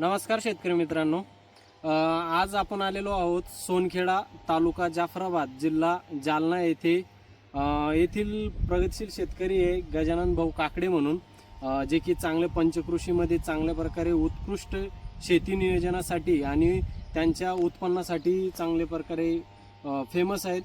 नमस्कार शेतकरी मित्रांनो. आज आपण आलेलो आहोत सोनखेडा तालुका जाफराबाद जिल्हा जालना येथे. येथील प्रगतशील शेतकरी आहे गजानन भाऊ काकडे म्हणून. जे की चांगले पंचकृषीमध्ये चांगल्या प्रकारे उत्कृष्ट शेती नियोजनासाठी आणि त्यांच्या उत्पन्नासाठी चांगल्या प्रकारे फेमस आहेत.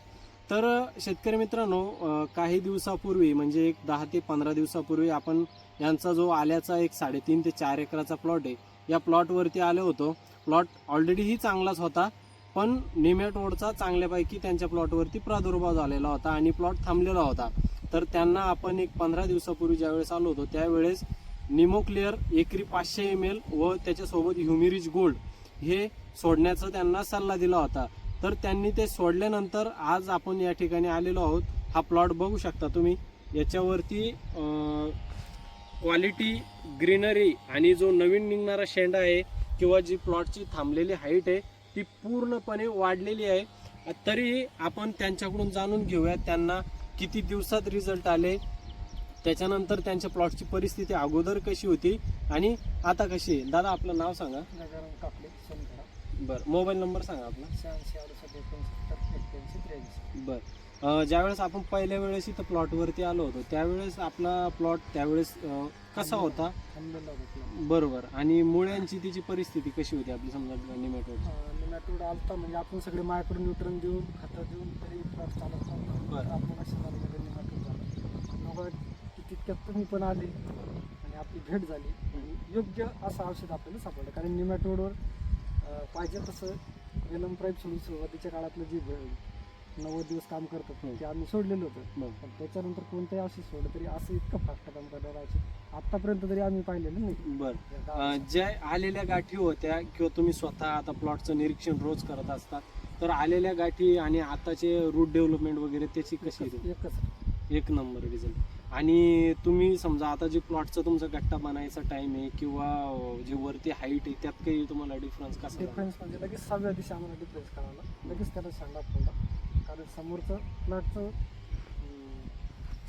तर शेतकरी मित्रांनो काही दिवसापूर्वी म्हणजे एक दहा ते पंधरा दिवसापूर्वी आपण यांचा जो आल्याचा एक साडेतीन ते चार एकराचा प्लॉट आहे या प्लॉटवरती आलो होतो. प्लॉट ऑलरेडीही चांगलाच होता पण निमेटोडचा चांगल्यापैकी त्यांच्या प्लॉटवरती प्रादुर्भाव झालेला होता आणि प्लॉट थांबलेला होता. तर त्यांना आपण एक पंधरा दिवसापूर्वी ज्यावेळेस आलो होतो त्यावेळेस निमोक्लिअर एकरी पाचशे एम एल व त्याच्यासोबत ह्युमिरिज गोल्ड हे सोडण्याचा त्यांना सल्ला दिला होता. तर त्यांनी ते सोडल्यानंतर आज आपण या ठिकाणी आलेलो आहोत. हा प्लॉट बघू शकता तुम्ही. याच्यावरती क्वालिटी ग्रीनरी आणि जो नवीन निघणारा शेंडा आहे किंवा जी प्लॉटची थांबलेली हाईट आहे ती पूर्णपणे वाढलेली आहे. तरीही आपण त्यांच्याकडून जाणून घेऊया त्यांना किती दिवसात रिझल्ट आले. त्याच्यानंतर त्यांच्या प्लॉटची परिस्थिती अगोदर कशी होती आणि आता कशी आहे? दादा आपलं नाव सांगा. गजानन कापले सोनखेडा बरं. मोबाईल नंबर सांगा आपला. शहाऐंशी अडुसष्ट एकोणसत्तर एक्क्याऐंशी त्र्याऐंशी बरं. ज्यावेळेस आपण पहिल्या वेळेस इथं प्लॉटवरती आलो होतो त्यावेळेस आपला प्लॉट त्यावेळेस अं, कसा होता? थांबलेला होता. बरोबर. आणि मुळ्यांची तिची परिस्थिती कशी होती आपली? समजा निमेटोडची. निमॅटोड आलता म्हणजे आपण सगळे मायक्रो न्यूट्रन देऊन खतं देऊन तरी प्लॉट चालत बरं. आपण अशा झाली निमॅटोड झालं. मग तितक्यात तुम्ही पण आले आणि आपली भेट झाली. आणि योग्य असं औषध आपल्याला सापडलं. कारण निमॅटोडवर पाहिजे तसं वेलम प्राईप सोडून सुरुवातीच्या काळातलं जे नव्वद दिवस काम करतात. ते आम्ही सोडलेलं होतं. पण त्याच्यानंतर कोणतंही औषध सोडलं तरी असं इतकं फास्ट काम करणार औषध आतापर्यंत तरी आम्ही पाहिलेलं नाही बर. ज्या आलेल्या गाठी होत्या किंवा तुम्ही स्वतः आता प्लॉटचं निरीक्षण रोज करत असता तर आलेल्या गाठी आणि आताचे रूट डेव्हलपमेंट वगैरे त्याची कशी? एकच एक नंबर रिझल्ट आणि तुम्ही समजा आता जे प्लॉटचं तुमचा गट्टा बनायचा टाइम आहे किंवा जे वरती हाईट आहे त्यात काही तुम्हाला डिफरन्स कसा? डिफरन्स म्हणजे लगेच सहाव्या दिवशी आम्हाला डिफरन्स कळाला लगेच त्याला सांगा फोडला. कारण समोरचं प्लॉटचं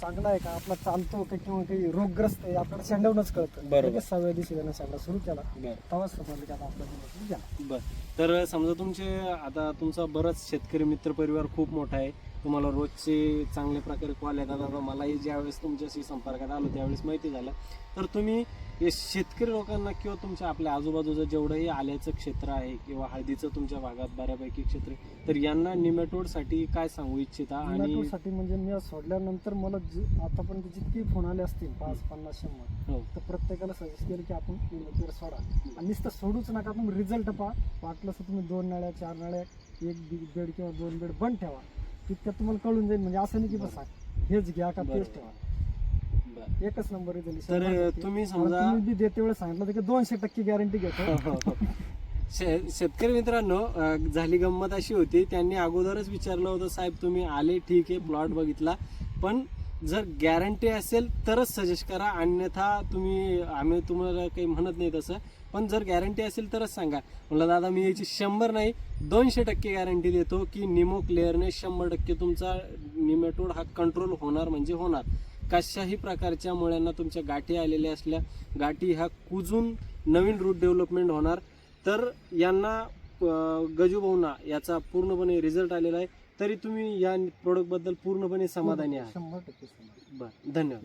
चांगलं आहे का? आपला चालतो का किंवा काही रोगग्रस्त आहे आपल्याला शेंडवणच कळतं. बरोबर. सहाव्या दिवशी त्यानं शेंडा सुरू केला. तेव्हाच समजलं की आता आपला बर. तर समजा तुमचे आता तुमचा बराच शेतकरी मित्र परिवार खूप मोठा आहे. तुम्हाला रोजचे चांगल्या प्रकारे कॉल येतात. आता मलाही ज्यावेळेस तुमच्याशी संपर्कात आलो त्यावेळेस माहिती झालं. तर तुम्ही हे शेतकरी लोकांना किंवा तुमच्या आपल्या आजूबाजूचं जेवढंही आल्याचं क्षेत्र आहे किंवा हळदीचं तुमच्या भागात बऱ्यापैकी क्षेत्र तर यांना निमेटोडसाठी काय सांगू इच्छिता? आणि साठी म्हणजे मी सोडल्यानंतर मला जी आतापर्यंत जितके फोन आले असतील पाच पन्नास शंभर हो. तर प्रत्येकाला सजेस्ट केलं की आपण इन्व्हर्टर सोडा. आणि नुसतं सोडूच नका तुम्ही रिझल्ट पहा. वाटलं तर तुम्ही दोन नळ्या चार नळ्या एक बी- बेड किंवा दोन बेड बंद ठेवा. तितक्यात तुम्हाला कळून जाईल म्हणजे असं नाही की बसा. हेच घ्या का तेच. ठेवा. एकच नंबर तर तुम्ही समजा तुम्ही देते वेळेस सांगितलं की दोनशे टक्के गॅरंटी घेतो. शे- शेतकरी मित्रांनो झाली गंमत अशी होती. त्यांनी अगोदरच विचारलं होतं साहेब तुम्ही आले ठीक आहे प्लॉट बघितला. पण जर गॅरंटी असेल तरच सजेस्ट करा. अन्यथा तुम्ही आम्ही तुम्हाला काही म्हणत नाही तसं पण जर गॅरंटी असेल तरच सांगा. म्हणलं दादा मी याची शंभर नाही दोनशे टक्के गॅरंटी देतो की निमो क्लेअरने शंभर टक्के तुमचा निमेटोड हा कंट्रोल होणार म्हणजे होणार. कशाही प्रकारच्या मुळ्यांना तुमच्या गाठी आलेल्या असल्या गाठी ह्या कुजून नवीन रूट डेव्हलपमेंट होणार. तर यांना अं, गजू भाऊंना याचा पूर्णपणे रिझल्ट आलेला आहे तरी तुम्ही या प्रोडक्टबद्दल पूर्णपणे समाधानी आहात शंभर टक्के समाधानी. बरं धन्यवाद.